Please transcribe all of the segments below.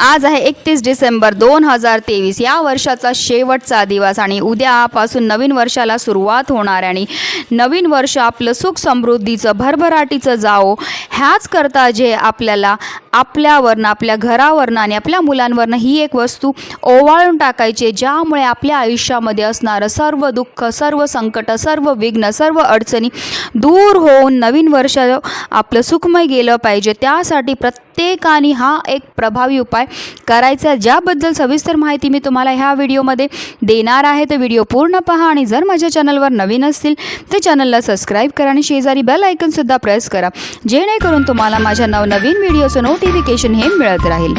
आज आहे एकतीस डिसेंबर दोन हजार तेवीस. या वर्षाचा शेवटचा दिवस आणि उद्यापासून नवीन वर्षाला सुरुवात होणार आणि नवीन वर्ष आपलं सुख समृद्धीचं भरभराटीचं जावो ह्याच करता जे आपल्याला आपल्यावरनं आपल्या घरावरनं आणि आपल्या मुलांवरनं ही एक वस्तू ओवाळून टाकायची ज्यामुळे आपल्या आयुष्यामध्ये असणारं सर्व दुःख सर्व संकट सर्व विघ्न सर्व अडचणी दूर होऊन नवीन वर्ष आपलं सुखमय गेलं पाहिजे. त्यासाठी प्रत्येकाने हा एक प्रभावी उपाय करायचा आहे ज्याबद्दल सविस्तर माहिती मी तुम्हाला ह्या व्हिडिओमध्ये देणार आहे. तर व्हिडिओ पूर्ण पहा आणि जर माझ्या चॅनलवर नवीन असतील तर चॅनलला सबस्क्राईब करा आणि शेजारी बेल आयकनसुद्धा प्रेस करा जेणेकरून तुम्हाला माझ्या नवनवीन व्हिडिओचं नोटिफिकेशन हे मिळत राहील.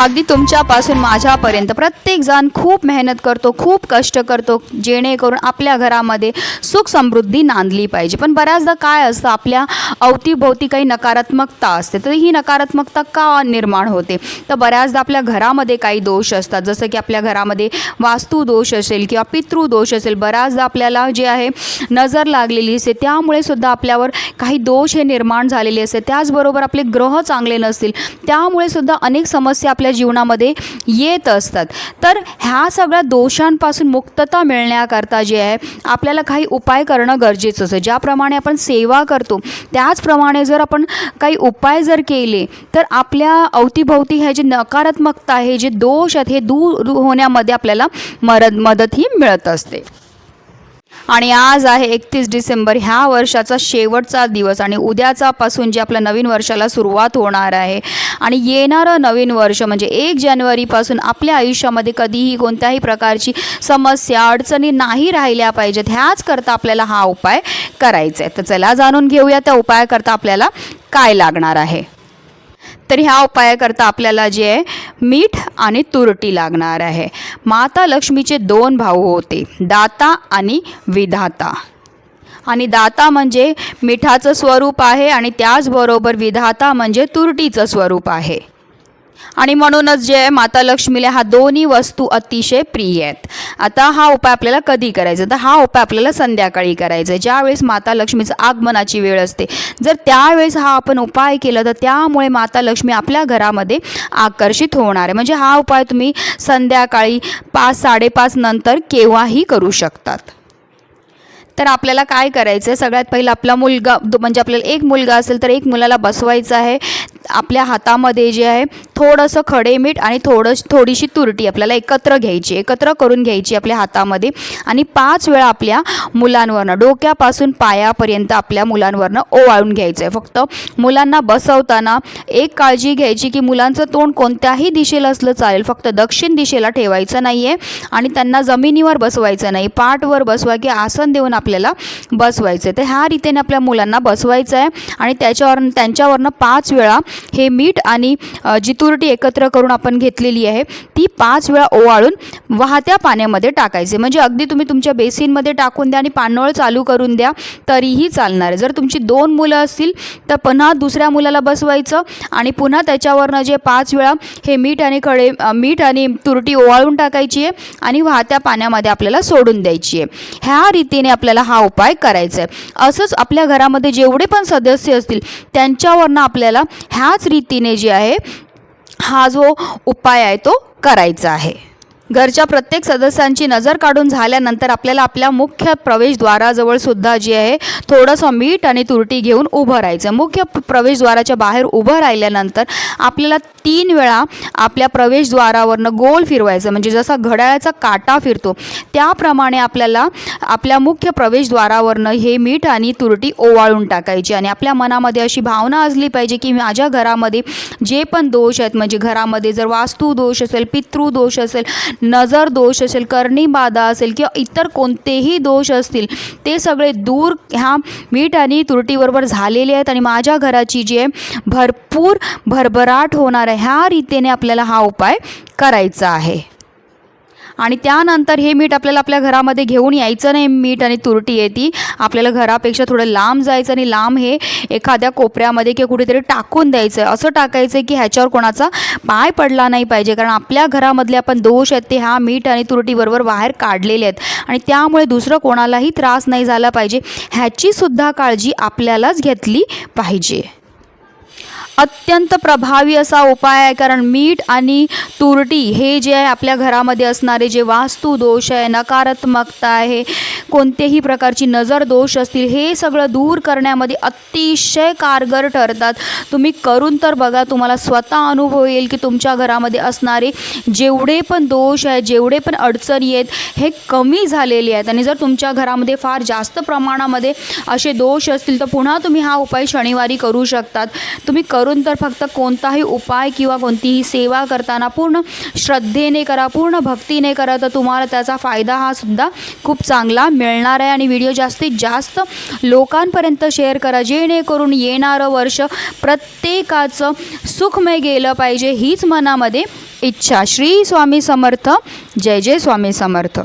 अगदी तुमच्यापासून माझ्यापर्यंत. प्रत्येकजण खूप मेहनत करतो खूप कष्ट करतो जेणेकरून आपल्या घरामध्ये सुख समृद्धी नांदली पाहिजे. पण बऱ्याचदा काय असतं आपल्या अवतीभोवती काही नकारात्मकता असते तर ही नकारात्मकता का निर्माण होते? तर बऱ्याचदा आपल्या घरामध्ये काही दोष असतात जसं की आपल्या घरामध्ये वास्तू दोष असेल किंवा पितृदोष असेल बऱ्याचदा आपल्याला जे आहे नजर लागलेली असते. त्यामुळे सुद्धा आपल्यावर काही दोष हे निर्माण झालेले असते. त्याचबरोबर आपले ग्रह चांगले नसतील त्यामुळे सुद्धा अनेक समस्या आपल्या आपल्या जीवनामध्ये येत असतात. तर ह्या सगळ्या दोषांपासून मुक्तता मिळण्याकरता जे आहे आपल्याला काही उपाय करणं गरजेचं असतं. ज्याप्रमाणे आपण सेवा करतो त्याचप्रमाणे जर आपण काही उपाय जर केले तर आपल्या अवतीभोवती ह्या जे नकारात्मकता आहे जे दोष आहेत हे दूर होण्यामध्ये आपल्याला मदत मदत ही मिळत असते. आणि आज आहे एकतीस डिसेंबर. ह्या वर्षाचा शेवटचा दिवस आणि उद्याचापासून जे आपल्या नवीन वर्षाला सुरुवात होणार आहे. आणि येणारं नवीन वर्ष म्हणजे एक जानेवारीपासून आपल्या आयुष्यामध्ये कधीही कोणत्याही प्रकारची समस्या अडचणी नाही राहिल्या पाहिजेत. ह्याच करता आपल्याला हा उपाय करायचा आहे. तर चला जाणून घेऊया त्या उपायाकरता आपल्याला काय लागणार आहे. तर ह्या उपायाकरता आपल्याला जे आहे मीठ आणि तुरटी लागणार आहे. माता लक्ष्मीचे दोन भाऊ होते दाता आणि विधाता. आणि दाता म्हणजे मिठाचं स्वरूप आहे आणि त्याचबरोबर विधाता म्हणजे तुरटीचं स्वरूप आहे. आणि म्हणूनच जे आहे माता लक्ष्मीला हा दोन्ही वस्तू अतिशय प्रिय आहेत. आता हा उपाय आपल्याला कधी करायचा? तर हा उपाय आपल्याला संध्याकाळी करायचा आहे. ज्यावेळेस माता लक्ष्मीचं आगमनाची वेळ असते. जर त्यावेळेस हा आपण उपाय केला तर त्यामुळे माता लक्ष्मी आपल्या घरामध्ये आकर्षित होणार आहे. म्हणजे हा उपाय तुम्ही संध्याकाळी पाच साडेपाच नंतर केव्हाही करू शकतात. तर आपल्याला काय करायचं आहे सगळ्यात पहिलं आपला मुलगा म्हणजे आपल्याला एक मुलगा असेल तर एक मुलाला बसवायचं आहे. आपल्या हातामध्ये जे आहे थोडंसं खडे मीठ आणि थोडं थोडीशी तुरटी आपल्याला एकत्र घ्यायची एकत्र करून घ्यायची आपल्या हातामध्ये. आणि पाच वेळा आपल्या मुलांवरनं डोक्यापासून पायापर्यंत आपल्या मुलांवरनं ओवाळून घ्यायचं आहे फक्त मुलांना बसवताना एक काळजी घ्यायची की मुलांचं तोंड कोणत्याही दिशेला असलं चालेल. फक्त दक्षिण दिशेला ठेवायचं नाही आहे आणि त्यांना जमिनीवर बसवायचं नाही. पाठवर बसवा की आसन देऊन आपल्याला बसवायचं आहे तर ह्या रीतीने आपल्या मुलांना बसवायचं आहे आणि त्याच्यावर त्यांच्यावरनं पाच वेळा हे मीठ आणि जी तुरटी एकत्र करून आपण घेतलेली आहे ती पाच वेळा ओवाळून वाहत्या पाण्यामध्ये टाकायचे. म्हणजे अगदी तुम्ही तुमच्या बेसिनमध्ये टाकून द्या आणि पानळ चालू करून द्या तरीही चालणार. आहे जर तुमची दोन मुलं असतील तर पुन्हा दुसऱ्या मुलाला बसवायचं आणि पुन्हा त्याच्यावरनं जे पाच वेळा हे मीठ आणि खडे मीठ आणि तुरटी ओवाळून टाकायची आहे आणि वाहत्या पाण्यामध्ये आपल्याला सोडून द्यायची आहे. ह्या रीतीने आपल्याला हा उपाय करायचा आहे. असंच आपल्या घरामध्ये जेवढे पण सदस्य असतील त्यांच्यावरनं आपल्याला ह्याच रीतीने जे आहे हा जो उपाय आहे तो करायचा आहे. घरच्या प्रत्येक सदस्यांची नजर काढून झाल्यानंतर आपल्याला आपल्या मुख्य प्रवेशद्वाराजवळ सुद्धा जे आहे थोडंसं मीठ आणि तुरटी घेऊन उभं राहायचं. मुख्य प्रवेशद्वाराच्या बाहेर उभं राहिल्यानंतर आपल्याला तीन वेळा आपल्या प्रवेशद्वारावरनं गोल फिरवायचं. म्हणजे जसा घड्याळाचा काटा फिरतो त्याप्रमाणे आपल्याला आपल्या मुख्य प्रवेशद्वारावरनं हे मीठ आणि तुरटी ओवाळून टाकायची. आणि आपल्या मनामध्ये अशी भावना असली पाहिजे की माझ्या घरामध्ये जे पण दोष आहेत म्हणजे घरामध्ये जर वास्तू दोष असेल पितृ दोष असेल नजर दोष असेल करणी बाधा असेल किंवा इतर कोणतेही दोष असतील ते सगळे दूर ह्या मीठ आणि तुरटीबरोबर झालेले आहेत आणि माझ्या घराची जी आहे भरपूर भरभराट होणार आहे. ह्या रीतीने आपल्याला हा उपाय करायचा आहे. आणि त्यानंतर हे मीठ आपल्याला आपल्या घरामध्ये घेऊन यायचं नाही. मीठ आणि तुरटी आहे ती. आपल्याला घरापेक्षा थोडं लांब जायचं आणि लांब हे एखाद्या कोपऱ्यामध्ये किंवा कुठेतरी टाकून द्यायचं. असं टाकायचं आहे की ह्याच्यावर कोणाचा पाय पडला नाही पाहिजे. कारण आपल्या घरामधले आपण दोष आहेत ते ह्या मीठ आणि तुरटीबरोबर बाहेर काढलेले आहेत. आणि त्यामुळे दुसरं कोणालाही त्रास नाही झाला पाहिजे. ह्याचीसुद्धा काळजी आपल्यालाच घेतली पाहिजे. अत्यंत प्रभावी असा उपाय आहे कारण मीठ आणि तुरटी हे जे आहे आपल्या घरामध्ये असणारे जे वास्तू दोष आहे नकारात्मकता आहे कोणत्याही प्रकारची नजर दोष असतील हे सगळं दूर करण्यामध्ये अतिशय कारगर ठरतात. तुम्ही करून तर बघा तुम्हाला स्वतः अनुभव येईल की तुमच्या घरामध्ये असणारे जेवढे पण दोष आहे जेवढे पण अडचणी आहेत हे कमी झालेले आहेत. आणि जर तुमच्या घरामध्ये फार जास्त प्रमाणामध्ये असे दोष असतील तर पुन्हा तुम्ही हा उपाय शनिवारी करू शकतात. तुम्ही करू करून तर फक्त कोणताही उपाय किंवा कोणतीही सेवा करताना पूर्ण श्रद्धेने करा पूर्ण भक्तीने करा तर तुम्हाला त्याचा फायदा हा सुद्धा खूप चांगला मिळणार आहे. आणि व्हिडिओ जास्तीत जास्त लोकांपर्यंत शेअर करा जेणेकरून येणारं वर्ष प्रत्येकाचं सुखमय गेलं पाहिजे हीच मनामध्ये इच्छा. श्री स्वामी समर्थ. जय जय स्वामी समर्थ.